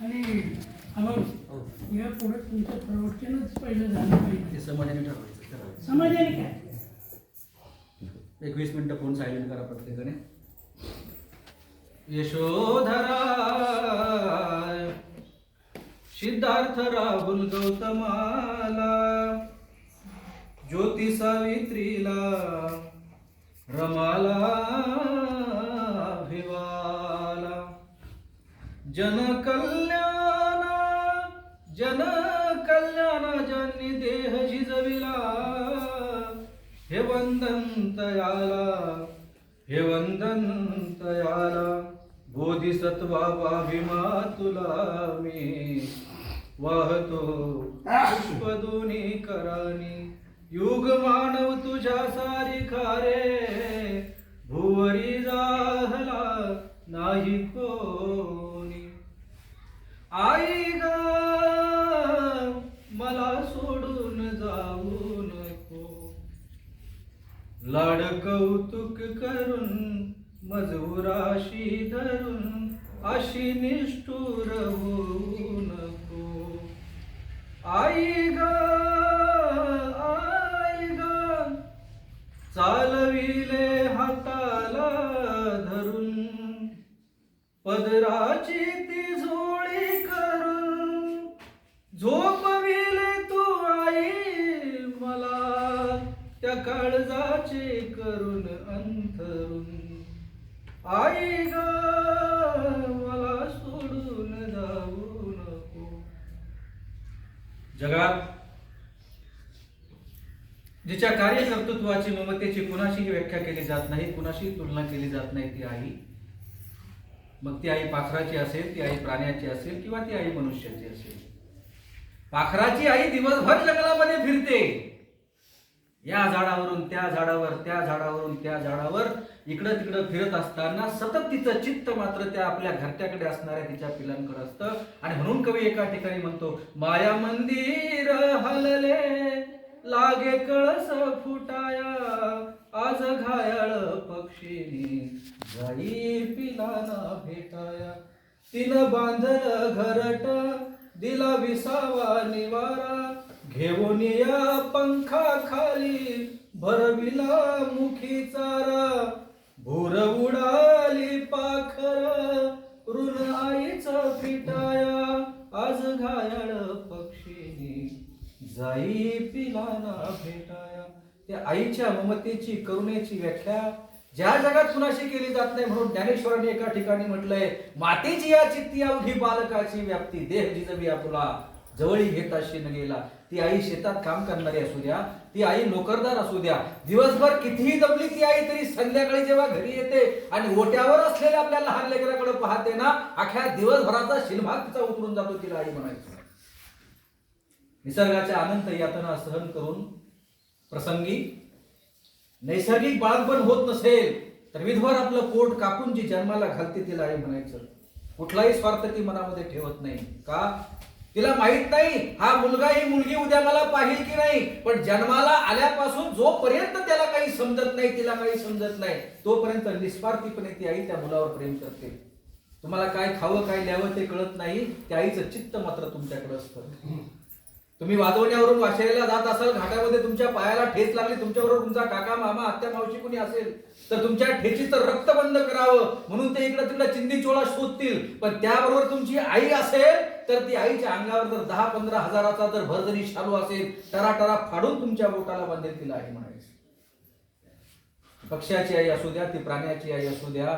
आणि हो. या पुढे तुमचं प्रवचनच पहिलं झालं पाहिजे समाजाने ठरवायचं. समाजाने काय एक वीस मिनिटं फोन सायलेंट करा प्रत्येकाने यशोधरा सिद्धार्थ राहुल गौतमाला ज्योती सावित्रीला रमाला जनकल्याण जनकल्याण ज्यांनी देह झिजविला हे वंदन तयाला हे वंदन तयाला बोधिसत्वा भाविमा तुला मी. वाहतो पुष्प दोन्ही करानी युग मानव तुझ्या सारी खारे. भुवरी जाहला नाही कोणी आई ग मला सोडून जाऊ नको. लाड कौतुक करून मजुराशी धरून अशी निष्ठुर होऊ नको. आई ग आई ग चालविले हाताला धरून पदराची ती झोळी झोपविले तू आई मला. त्या काळजाचे करून अंथरून आई ग मला सोडून जाऊ नको. जगात जिच्या कार्यकर्तृत्वाची ममतेची कुणाशीही व्याख्या केली जात नाही कुणाशीही तुलना केली जात नाही ती आई. मग ती आई पाखराची असेल ती आई प्राण्याची असेल किंवा ती आई मनुष्याची असेल. पाखराची आई दिवसभर जंगलामध्ये फिरते. या झाडावरून त्या झाडावर त्या झाडावरून त्या झाडावर इकडं तिकडं फिरत असताना सतत तिचं चित्त मात्र त्या आपल्या घरट्याकडे असणाऱ्या तिच्या पिलांकडे असतं. आणि म्हणून कवी एका ठिकाणी म्हणतो माया मंदिर हलले लागे कळस फुटाया आज घायाळ पक्षीनी जाई पिलाना भेटाया. तिनं बांधल घरट दिला विसावा निवारा घेऊन या पंखा खाली भरविला मुखी चारा. भूर उडाली पाखर ऋण आईच पिटाया. आज घायाळ पक्षीनी जाई पिलाना भेटाया. त्या आईच्या ममतेची करुणेची व्याख्या ज्या जगात कुणाशी केली जात नाही म्हणून ज्ञानेश्वरांनी एका ठिकाणी म्हटलंय मातेची या चित्ती अवघी बालकाची व्याप्ती देह जिजवी तुला जवळी घेताशी न गेला. ती आई शेतात काम करणारी असू द्या ती आई नोकरदार असू द्या. दिवसभर कितीही दमली ती आई तरी संध्याकाळी जेव्हा घरी येते आणि ओट्यावर असलेल्या आपल्या लहान लेकराकडे पाहते ना अख्या दिवसभराचा शिलभाग तिचा उतरून जातो तिला आई म्हणायचं. निसर्गाच्या अनंत यातना सहन करून प्रसंगी नैसर्गिक बाळगपण होत नसेल तर विधवर आपलं पोट कापून जी जन्माला घालते तिला आई म्हणायचं. कुठलाही स्वार्थ ती मनामध्ये ठेवत नाही. का? तिला माहीत नाही हा मुलगा ही मुलगी उद्या मला पाहिल की नाही पण जन्माला आल्यापासून जोपर्यंत त्याला काही समजत नाही तिला काही समजत नाही तोपर्यंत निस्वार्थीपणे ती आई त्या मुलावर प्रेम करते. तुम्हाला काय खावं काय ल्यावं ते कळत नाही त्या आईचं चित्त मात्र तुमच्याकडे असतं. तुम्ही वाजवण्यावरून वाशेला जात असाल घाटामध्ये तुमच्या पायाला ठेच लागली तुमच्याबरोबर तुमचा काका मामा आत्या मावशी कोणी असेल तर तुमच्या ठेचीचं रक्त बंद करावं म्हणून ते इकडे तिकडे चिंदी चोळा शोधतील. पण त्याबरोबर तुमची आई असेल तर ती आईच्या अंगावर जर दहा पंधरा हजाराचा जर भरजरी शालू असेल टरा टरा फाडून तुमच्या बोटाला बांधेल तिला आई म्हणायची. पक्ष्याची आई असू द्या ती प्राण्याची आई असू द्या.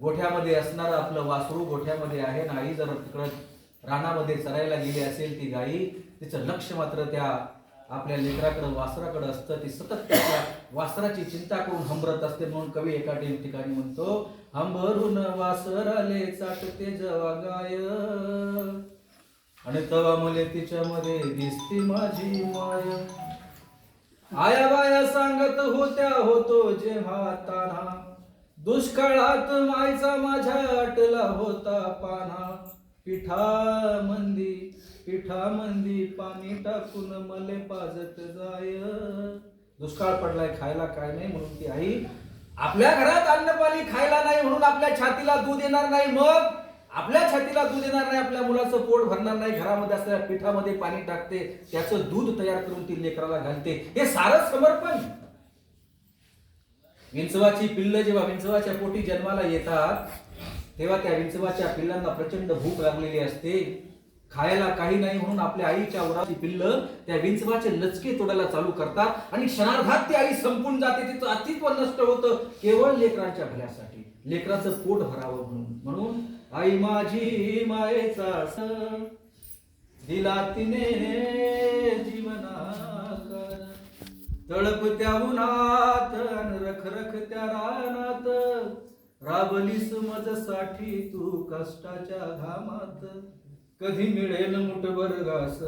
गोठ्यामध्ये असणारं आपलं वासरू गोठ्यामध्ये आहे ना आई जर तिकडं रानामध्ये चरायला गेली असेल ती गाई तिचं लक्ष मात्र त्या आपल्या लेकराकडं वासराकडं असतं. ती सतत त्याच्या वासराची चिंता करून हंबरत असते. म्हणून कवी एका ठिकाणी म्हणतो हंबरून वासराले चाटते जवा गाय. आणि तवा मले तिच्यामध्ये दिसती माझी माय. आया बाया सांगत होत्या होतो जेव्हा ताना दुष्काळात मायचा माझ्या आटला होता पाना पिठा मंदी पिठा मंदी पाणी टाकून मले पाजत जाय. दुष्काळ पडलाय खायला काय नाही म्हणून ती आई आपल्या घरात अन्नपाणी खायला नाही म्हणून आपल्या छातीला दूध येणार नाही मग आपल्या छातीला दूध येणार नाही आपल्या मुलाचं पोट भरणार नाही घरामध्ये असलेल्या पिठामध्ये पाणी टाकते त्याचं दूध तयार करून ती लेकराला घालते. हे सारं समर्पण. विंचवाची पिल्ल जेव्हा विंचवाच्या पोटी जन्माला येतात तेव्हा त्या विंचवाच्या पिल्लांना प्रचंड भूक लागलेली असते. खायला काही नाही म्हणून आपल्या आईच्या उराची पिल्ल त्या विंचवाचे लचके तोडायला चालू करतात आणि क्षणार्धात ती आई संपून जाते. तिचं अस्तित्व नष्ट होतं केवळ लेकरांच्या भल्यासाठी. लेकराचं पोट भरावं म्हणून. म्हणून आई माझी मायेचा दिला तिने जीवना तळप त्या उन्हात रखरख त्या रानात. राबलीस मजसाठी तू कष्टाच्या घामात. कधी मिळेल मुठभर घास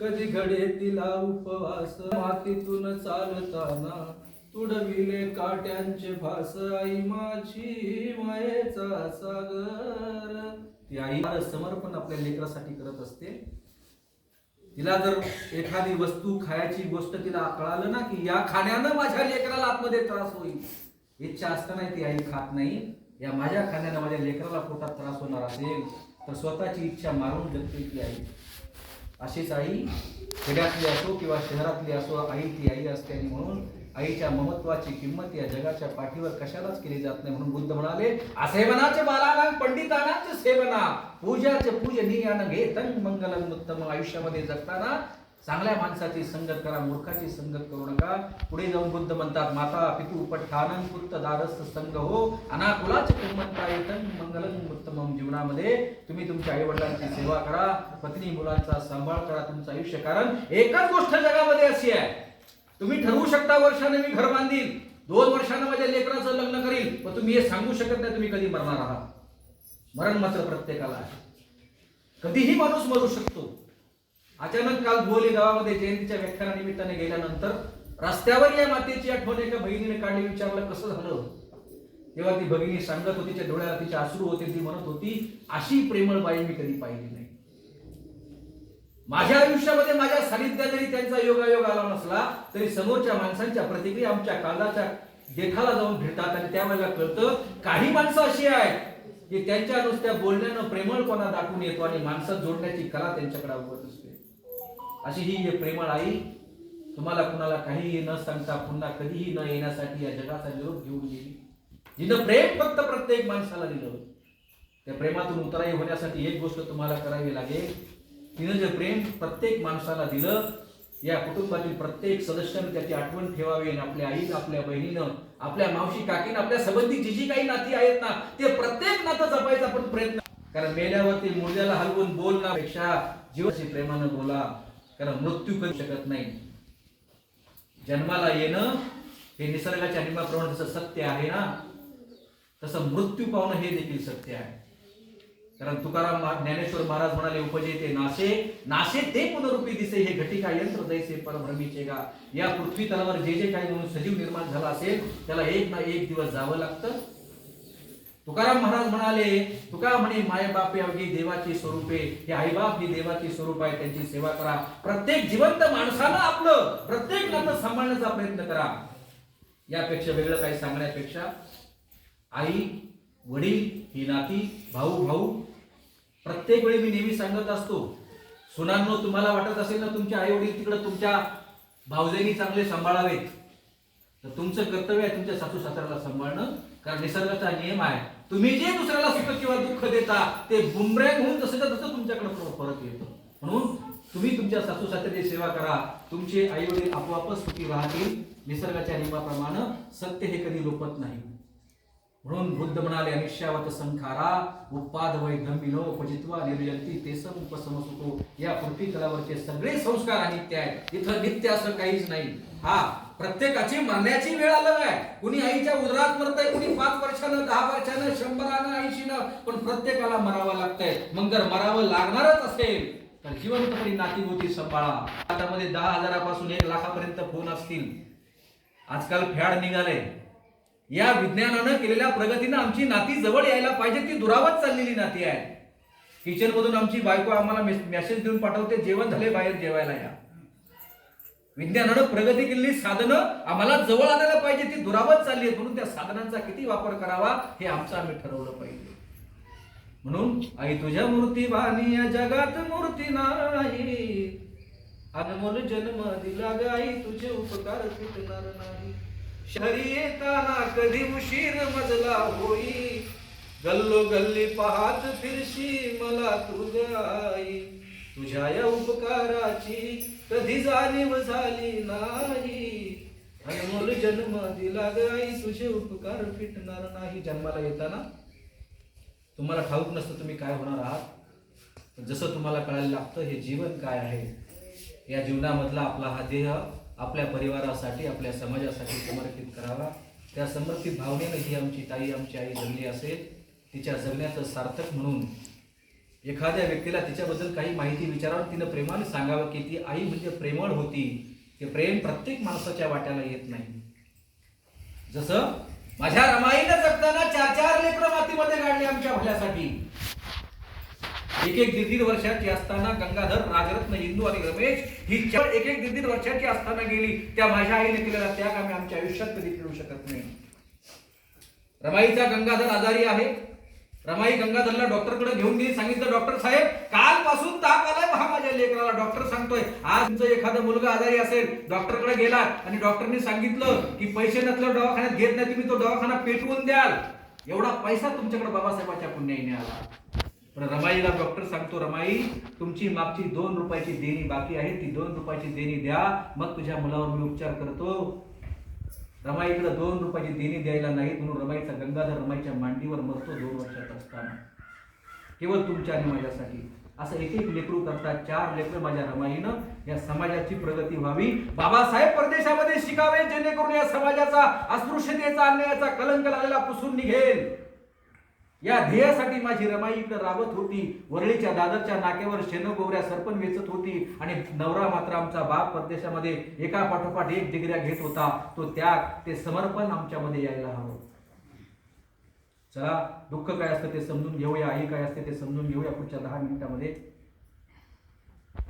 कधी घडे तिला उपवास. मातीतून चालताना तुडविले काट्यांचे भास. आई माझी मायेचा सागर. ती आई समर्पण आपल्या लेकरासाठी करत असते. तिला जर एखादी वस्तू खायची गोष्ट तिला कळालं ना की या खाण्यानं माझ्या लेकराला आतमध्ये त्रास होईल. इच्छा असताना ती आई खात नाही. या माझ्या खाण्यानं माझ्या लेकराला पोटात त्रास होणार असेल तर स्वतःची इच्छा मारून जगते ती आई. अशीच आई खेड्यातली असो किंवा शहरातली असो आई ती आई असते. आणि म्हणून आईच्या महत्वाची किंमत या जगाच्या पाठीवर कशालाच केली जात नाही. म्हणून बुद्ध म्हणाले असेवनाचे बालाना पंडितानाचे सेवना पूजाचे पूजनीयान तंग मंगलम उत्तम आयुष्यामध्ये जगताना चांगल्या माणसाची संगत करा मूर्खाची संगत करू नका. पुढे जाऊन बुद्ध म्हणतात माता पितू पठ्ठानन पुत्त दारस संग हो अनाकुलाच किंमत येतन मंगलम उत्तमम जीवनामध्ये. तुम्ही तुमच्या आई वडिलांची सेवा करा पत्नी मुलांचा सांभाळ करा तुमचं आयुष्य. कारण एकच गोष्ट जगामध्ये अशी आहे. तुम्ही ठरवू शकता वर्षाने मी घर बांधील दोन वर्षानं माझ्या लेकराचं लग्न करील पण तुम्ही हे सांगू शकत नाही तुम्ही कधी मरणार आहात. मरण मात्र प्रत्येकाला आहे. कधीही माणूस मरू शकतो. अचानक काल बोली गावामध्ये जयंतीच्या व्याख्यानानिमित्ताने गेल्यानंतर रस्त्यावर या मातेची आठवण एका बहिणीने काढली. विचारलं कसं झालं? तेव्हा ती भगिनी सांगत होती तिच्या डोळ्याला तिचे अश्रू होते. ती म्हणत होती अशी प्रेमळ बाई मी कधी पाहिली नाही. माझ्या आयुष्यामध्ये माझ्या सानिध्यात जरी त्यांचा योगायोग आला नसला तरी समोरच्या माणसांच्या प्रतिक्रिया आमच्या कालाच्या देखाला जाऊन भेटतात आणि त्यावेळेला कळतं काही माणसं अशी आहेत की त्यांच्या नुसत्या बोलण्यानं प्रेमळपणा दाखवून येतो आणि माणसं जोडण्याची कला त्यांच्याकडे अवगत असते. अशी ही प्रेमळ आई तुम्हाला कुणाला काहीही न सांगता पुन्हा कधीही न येण्यासाठी या जगाचा निरोप घेऊन गेली. जिनं प्रेम फक्त प्रत्येक माणसाला दिलं त्या प्रेमातून उतराई होण्यासाठी एक गोष्ट तुम्हाला करावी लागेल. तिनं जे प्रेम प्रत्येक माणसाला दिलं या कुटुंबातील प्रत्येक सदस्यानं त्याची आठवण ठेवावी आणि आपल्या आईनं आपल्या बहिणीनं आपल्या मावशी काकीनं आपल्या संबंधी जी जी काही नाती आहेत ना ते प्रत्येक नातं जपायचा पण प्रयत्न. कारण मेल्यावरती मुर्द्याला हलवून बोलण्यापेक्षा जीवाशी प्रेमानं बोला. कारण मृत्यू करू शकत नाही. जन्माला येणं हे निसर्गाच्या नियमाप्रमाणे जसं सत्य आहे ना तसं मृत्यू पावणं हे देखील सत्य आहे. कारण तुकाराम ज्ञानेश्वर महाराज म्हणाले उपजे ते नाशे नाशे ते पुनरुपी दिसे हे घटिका यंत्र जैसे परभ्रमीचे गा. या पृथ्वी तलावर जे जे काही म्हणून सजीव निर्माण झाला असेल त्याला एक ना एक दिवस जावं लागतं. तुकाराम महाराज म्हणाले तुका म्हणे माय बाप अवघी देवाची स्वरूपे हे आईबाप ही देवाची स्वरूप आहे त्यांची सेवा करा. प्रत्येक जिवंत माणसानं आपलं प्रत्येक नातं सांभाळण्याचा प्रयत्न करा. यापेक्षा वेगळं काही सांगण्यापेक्षा आई वडील ही नाती भाऊ भाऊ प्रत्येक वेळी मी नेहमी सांगत असतो सुनांनो तुम्हाला वाटत असेल ना तुमच्या आई वडील तिकडे तुमच्या भावजाईनी चांगले सांभाळावेत. तर तुमचं कर्तव्य आहे तुमच्या सासू सासऱ्याला सांभाळणं कारण निसर्गाचा नियम आहे. तुम्ही जे दुसऱ्याला सुख किंवा दुःख देता ते बुमरॅंग होऊन जसं तसं तुमच्याकडे परत येतं. म्हणून तुम्ही तुमच्या सासू सासऱ्याची सेवा करा. तुमचे आई वडील आपोआपच सुखी राहतील. निसर्गाच्या नियमाप्रमाणे सत्य हे कधी लोपत नाही. म्हणून बुद्ध म्हणाले अनिश्यावत संखारा उत्पाद वै धम्मिनो उपजित्वा निर्जंती तेसम उपसमसुतो. या पृथ्वी तलावरचे सगळे संस्कार अनित्य आहेत इथं नित्य असं काहीच नाही. हा प्रत्येकाची मरण्याची वेळ अलग आहे. कुणी आईच्या उदरात मरतय कुणी पाच वर्षानं दहा वर्षानं शंभरानं ऐंशीनं पण प्रत्येकाला मरावं लागतंय. मग जर मरावं लागणारच असेल तर जिवंतपणी नातीभोवती सांभाळा. त्यामध्ये दहा हजारापासून एक लाखापर्यंत फोन असतील. आजकाल फॅड निघाले. या विज्ञानानं केलेल्या प्रगतीनं आमची नाती जवळ यायला पाहिजे ती दुरावत चाललेली नाती आहे किचनमधून आमची बायको आम्हाला मेसेज देऊन पाठवते जेवण झाले बाहेर जेवायला या. विज्ञानानं प्रगती केलेली साधनं आम्हाला जवळ आणायला पाहिजे ती दुरावत चालली आहेत. म्हणून त्या साधनांचा किती वापर करावा हे आमचं आम्ही ठरवलं पाहिजे. म्हणून आई तुझ्या मूर्ती बानी या जगात मूर्ती नाही. अनमोल जन्म दिला ग आई तुझे उपकार फिटणार नाही. शहरी येताना कधी उशीर मजला होई. गल्लो गल्ली पाहत फिरशी मला तुझ्या आई तुझ्या या उपकाराची कधी जाणीव झाली नाही. अनमोल जन्म दिला गाई तुझे उपकार फिटणार नाही. जन्माला येताना तुम्हाला ठाऊक नसतं तुम्ही काय होणार आहात. जसं तुम्हाला कळायला लागतं हे जीवन काय आहे? या जीवनामधला आपला हा देह आपल्या परिवारासाठी आपल्या समाजासाठी समर्पित करावा. त्या समर्पित भावनेनं ही आमची ताई आमची आई जगली असेल. तिच्या जगण्याचं सार्थक म्हणून एखाद्या व्यक्तीला तिच्याबद्दल काही माहिती विचारावं तिनं प्रेमाने सांगावं की ती आई म्हणजे प्रेमळ होती. ते प्रेम प्रत्येक माणसाच्या वाट्याला येत नाही. जसं माझ्या रमाईनं जगताना चार चार लेकर मातीमध्ये काढले आमच्या भल्यासाठी. एक एक दीड दीड वर्षाची असताना गंगाधर राजरत्न इंदू आणि रमेश ही चार एक एक दीड दीड वर्षाची असताना गेली. त्या माझ्या आईने केलेला त्याग आम्ही आमच्या आयुष्यात कधी करू शकत नाही. रमाईचा गंगाधर आजारी आहे. रमाई गंगाधरला डॉक्टरकडे घेऊन गेली. सांगितलं डॉक्टर साहेब कालपासून ताप आलाय पहा माझ्या लेकराला. डॉक्टर सांगतोय आज तुमचा एखादा मुलगा आजारी असेल डॉक्टरकडे गेला आणि डॉक्टरने सांगितलं की पैसे नसलं दवाखान्यात घेत नाही तुम्ही तो दवाखाना पेटवून द्याल. एवढा पैसा तुमच्याकडे बाबासाहेबाच्या पुण्याईने आला. पण रमाईला डॉक्टर सांगतो रमाई तुमची मागची दोन रुपयाची देणी बाकी आहे. ती दोन रुपयाची देणी द्या. मग तुझ्या मुलावर मी उपचार करतो. रमाईकडे दोन रुपयाची देणी द्यायला नाहीत म्हणून रमाईचा गंगाधर रमाईच्या मांडीवर मरतो दोन वर्षात असताना. केवळ तुमच्या आणि माझ्यासाठी. असं एक एक लेकरू करता चार लेकर माझ्या रमाईनं. या समाजाची प्रगती व्हावी. बाबासाहेब परदेशामध्ये शिकावे जेणेकरून या समाजाचा अस्पृश्यतेचा अन्यायाचा कलंक लागलेला पुसून निघेल. या ध्येयासाठी माझी रमाई इकडे राबत होती. वरळीच्या दादरच्या नाक्यावर शेनगोवऱ्या सरपण वेचत होती आणि नवरा मात्र आमचा बाप परदेशामध्ये एका पाठोपाठ एक डिग्र्या घेत होता. तो त्याग ते समर्पण आमच्यामध्ये यायला हवं. चला दुःख काय असतं ते समजून घेऊया आई काय असते ते समजून घेऊया पुढच्या दहा मिनिटामध्ये.